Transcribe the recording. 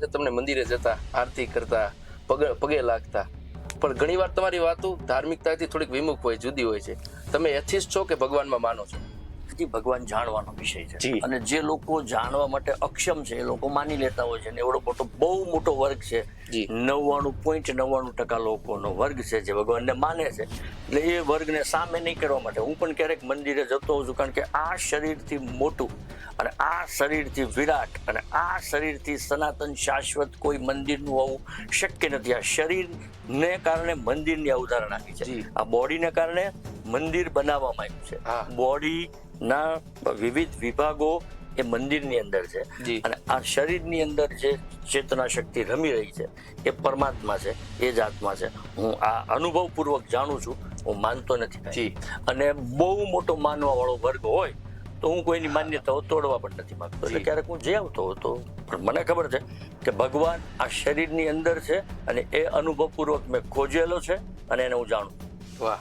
છે તમને મંદિરે જતા, આરતી કરતા, પગે પગે લાગતા. પણ ઘણીવાર તમારી વાતો ધાર્મિકતાથી થોડીક વિમુખ હોય, જુદી હોય છે. તમે એથિસ્ટ છો કે ભગવાનમાં માનો છો? થી ભગવાન જાણવાનો વિષય છે. અને જે લોકો જાણવા માટે અક્ષમ છે એ લોકો માની લેતા હોય છે એવડો મોટો બહુ મોટો વર્ગ છે. નવ્વાણું પોઈન્ટ નવ્વાણું ટકા લોકોનો વર્ગ છે જે ભગવાનને માને છે. એટલે એ વર્ગને સામે નહીં કરવા માટે હું પણ ક્યારેક મંદિરે જતો હોઉં છું કારણ કે આ શરીરથી મોટું અને આ શરીરથી વિરાટ અને આ શરીરથી સનાતન શાશ્વત કોઈ મંદિરનું હોવું શક્ય નથી. આ શરીરને કારણે મંદિરની અવધારણા આપી છે. આ બોડીને કારણે મંદિર બનાવવામાં આવ્યું છે. છે બોડીના વિવિધ વિભાગો એ મંદિરની અંદર છે. અને આ શરીરની અંદર જે ચેતના શક્તિ રમી રહી છે એ પરમાત્મા છે એ જ આત્મા છે. હું આ અનુભવપૂર્વક જાણું છું હું માનતો નથી જી. અને બહુ મોટો માનવા વાળો વર્ગ હોય તો હું કોઈની માન્યતાઓ તોડવા પણ નથી માંગતો. એટલે ક્યારેક હું જે આવતો હતો પણ મને ખબર છે કે ભગવાન આ શરીરની અંદર છે અને એ અનુભવપૂર્વક મેં ખોજેલો છે અને એને હું જાણું વાહ.